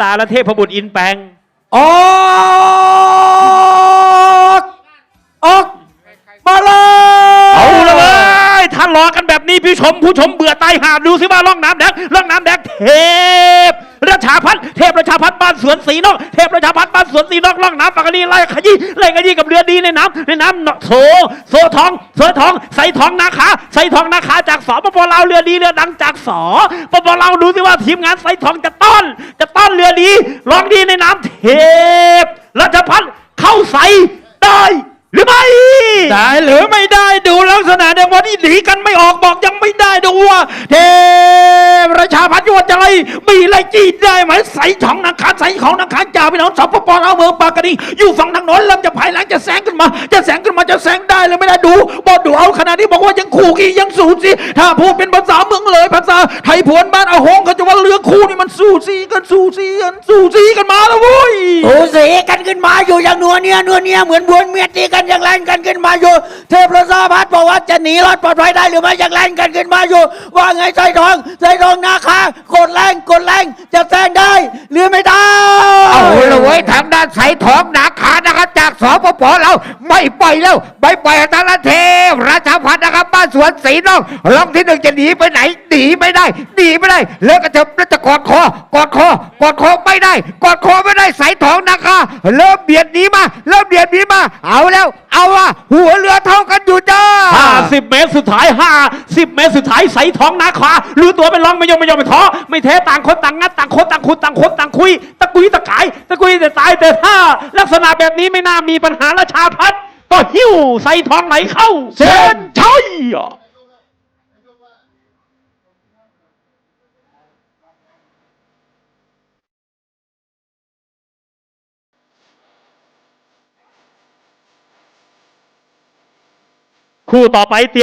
ตาและเทพบุตรอินแปลงออกออกมาเลยเอาละเว้ยถ้ารอกันแบบนี้พี่ ชมผู้ชมเบื่อตายหาดูสิว่าร่องน้ำแดงร่องน้ำแดงเทพราชาพัฒน์เทพราชาพัฒน์บ้านสวนสีนอกเทพราชาพัฒน์บ้านสวนสีนอกร่องน้ำปากกานีไล่ขยี้ไล่ขยี้กับเรือดีในน้ำในน้ำโซโซทองโซทองใส่ทองนาคาใส่ทองนาคาจากสปปลาวเรือดีเรือดังจากสปปลาวดูสิว่าทีมงานใส่ทองจะต้อน จะต้อนเรือดีรองดีในน้ำเทพราชพัฒน์เข้าใส่ได้หรือไม่ ได้หรือไม่ได้ดูลักษณะเดียววันนี้หนีกันไม่ออกบอกยังไม่ได้ดูว่า เทพราชาพัฒน์ยวดใจมีอะไรจีดได้ไหมใส่ของนังคาใส่ของนังคาจ่าพี่น้องสปปลาเมืองปากกานีอยู่ฝั่งทางโน้นเริ่มจะภายหลังจะแซงขึ้นมา จะแซงขึ้นมาจะแซงได้หรือไม่ได้ดูบอกดูเอาขนาดนี้บอกว่ายังคู่กี่ยังสูสิถ้าพูดเป็นภาษาเมืองเลยภาษาไทยพวนบ้านอาหงเขา จะว่าเรือคู่นี่มันสู้ซีกันสู้ซีกันสู้ซีกันมาแล้วเว้ยสูสีกันขึ้นมาอยู่อย่างนัวเนียนัวเนียเหมือนบวนเมียตีกันอย่างแรงกันขึ้นมาอยู่ เทพประสาพัฒน์บอกว่าจะหนีรอดปลอดภัยได้หรือไม่อย่างแรงกันขึ้นมาอยู่ ว่าไงใจทองใจทองนาคากดแรงกดแรงจะแซงได้ หรือไม่ได้เอาละเว้ยทางด้านสายทองนา สปปเราไม่ปล่อยแล้วไม่ปล่อยทางด้นเทพราชพัฒน์นะครับบ้านสวนศรีน้องร้องที่หนึ่งจะหนีไปไหนหนีไม่ได้หนีไม่ได้เลิกกระเถิบแล้วจะกอดคอกอดคอกอดคอไม่ได้กอดคอไม่ได้สายทองนาคาเริ่มเบียดหนีมา เริ่มเบียดหนีมา เอาแล้ว เอาว่าหัวเรือเท่ากันอยู่จ้าห้าสิบเมตรสุดท้ายห้าสิบเมตรสุดท้ายใส่ท้องนาคารู้ตัวเป็นรองไม่ยอมไม่ยอมไม่ท้อไม่แท้ต่างคนต่างงัดต่างคนต่างขุดต่างคนต่างคุย กุยตะกายตะกุยแต่ตายแต่ถ้า ลักษณะแบบนี้ไม่น่ามีปัญหาราชาพัฒน์ก็หิ้วใส่ท้องไหลเข้าเส้นชัยคู่ต่อไปเตรียม